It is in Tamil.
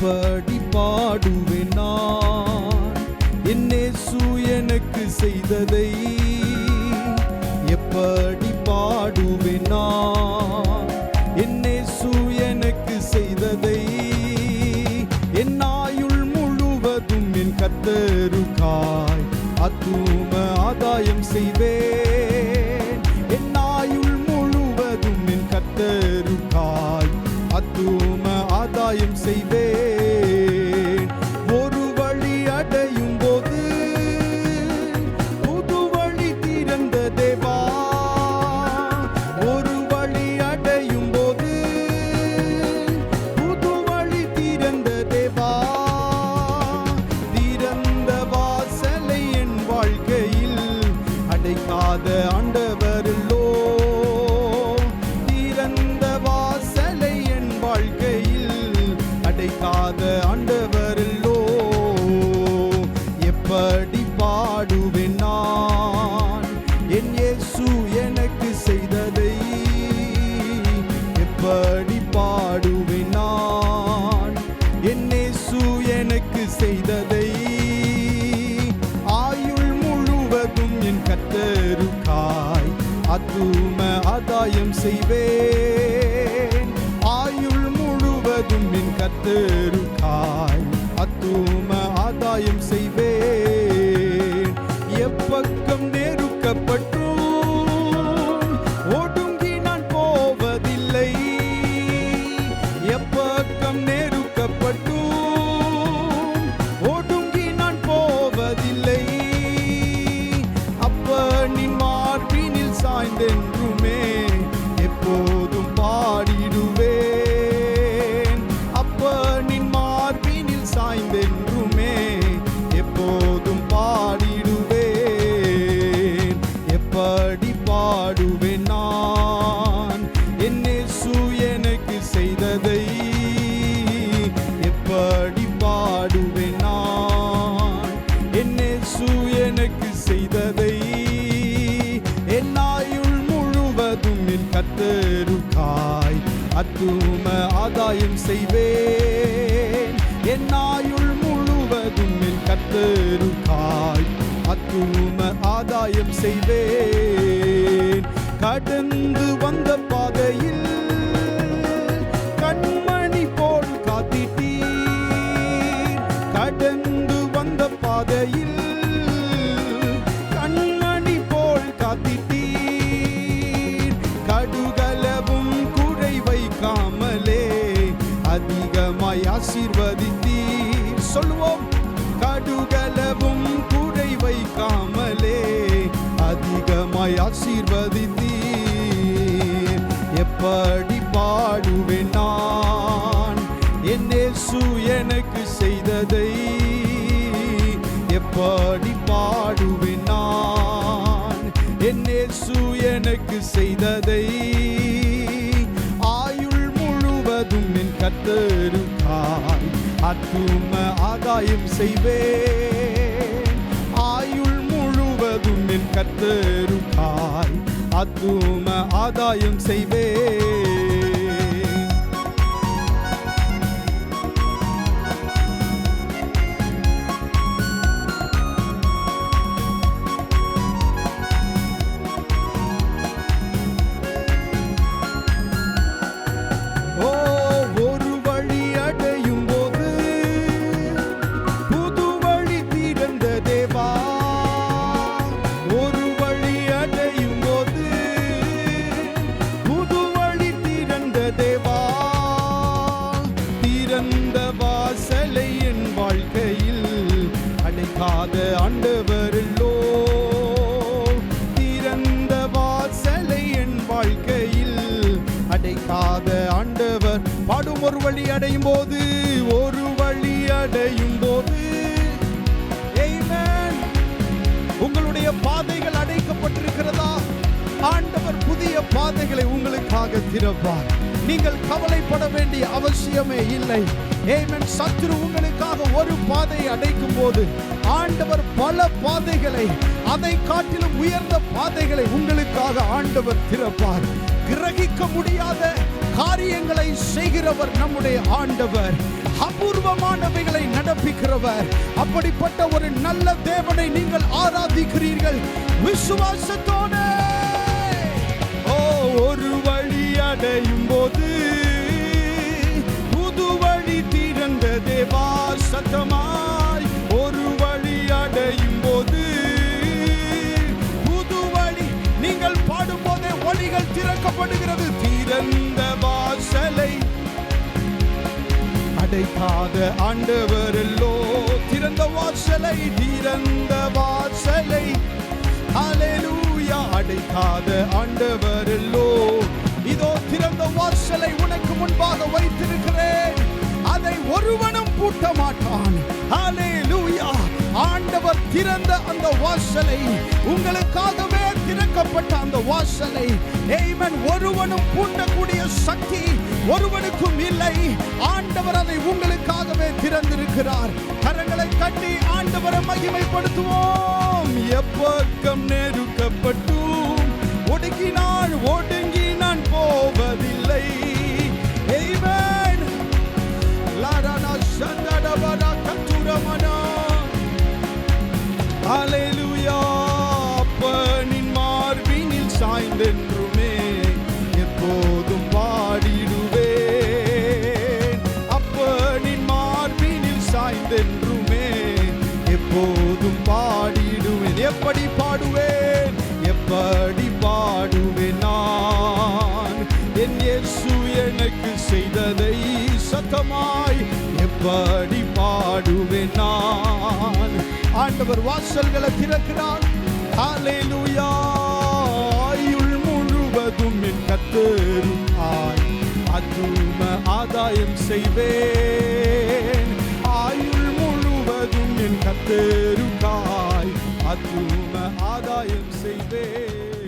படி பாடுவேன் நான் என்னேசு எனக்கு செய்ததை எப்படி பாடுவேன் நான் என்னேசு எனக்கு செய்ததை என் ஆயுள் முழுவதும் என் கத்தருக்காய் அத்தும ஆதாயம் செய்வேன். என் ஆயுள் முழுவதும் என் கத்தருக்காய் அத்தும ஆதாயம் செய்வேன் அடைக்காத ஆண்டவர். ஆதாயம் செய்வேன். ஆயுள் முழுவதும் என் கத்து அத்தும ஆதாயம் செய்வேன். என் ஆயுள் முழுவதும் என் கத்தருக்காய் அத்தும ஆதாயம் செய்வேன். கடந்து வந்த அதிகமாய் ஆசீர்வதித்தீர். சொல்வோம் கடுகளவும் குறை வைக்காமலே அதிகமாய் ஆசீர்வதித்தீர். எப்படி பாடுவேன் நான்? என்னேசு எனக்கு செய்ததை எப்படி பாடுவேன் நான்? என்னேசு எனக்கு செய்ததை ஆயுள் முழுவதும் என் கத்தரு அத்தும ஆதாயம் செய்வேன். ஆயுள் முழுவதும் என் கத்தருக்காய் அத்தும ஆதாயம் செய்வேன். அடையும் போது ஒரு வழி அடையும் போது உங்களுடைய பாதைகள் அடைக்கப்பட்டிருக்கிறதா? ஆண்டவர் புதிய பாதைகளை உங்களுக்காக திறப்பார். நீங்கள் கவலைப்பட வேண்டிய அவசியமே இல்லை. ஏமன் சத்துரு உங்களுக்காக ஒரு பாதையை அடைக்கும் போது ஆண்டவர் பல பாதைகளை அதை காட்டிலும் உயர்ந்த பாதைகளை உங்களுக்காக ஆண்டவர் திறப்பார். கிரகிக்க முடியாத காரியங்களை செய்கிறவர் நம்முடைய ஆண்டவர். அபூர்வமானவைகளை நடப்பிக்கிறவர். அப்படிப்பட்ட ஒரு நல்ல தேவனை நீங்கள் ஆராதிக்கிறீர்கள். விசுவாசத்தோடு. ஓ ஒரு வழி அடையும் போது புது வழி திறந்த தேவா சத்தமா திறக்காத ஆண்டவர் எல்லோ. திறந்த வாசலை திறந்த வாசலை. அலையூயா அடைக்காத ஆண்டவரல்லோ இதோ திறந்த வாசலை உனக்கு முன்பாக வைத்திருக்கிறேன். அதை ஒருவனும் பூட்ட மாட்டான் ஹalleluya ஆண்டவர் திறந்த அந்த வாசலை உங்களுக்காகவே திறக்கப்பட்ட அந்த வாசலை. ஏமன் ஒருவனும் பூட்டக்கூடிய சக்தி ஒருவனுக்கும் இல்லை. ஆண்டவர் அதை உங்களுக்கு திறந்திருக்கிறார். கரங்களை கட்டி ஆண்டவரை மகிமைப்படுத்துவோம். எப்பக்கம் நெருக்கப்பட்டும். ஒடுக்கினால் ஓடு எப்போதும் பாடிடுவேன். எப்படி பாடுவேன்? எப்படி பாடுவேன் நான்? என் இயேசு எனக்கு செய்ததை சத்தமாய் எப்படி பாடுவேன் நான்? ஆண்டவர் வாசல்களை திறக்கிறார். ஹalleluya. ஆயுள் முழுவதும் என் கத்தரும் ஆய் அதும ஆதாயம் செய்வேன். முழுவதும் என் கத்தேருக்காய். அத்தும ஆதாயம் செய்வேன்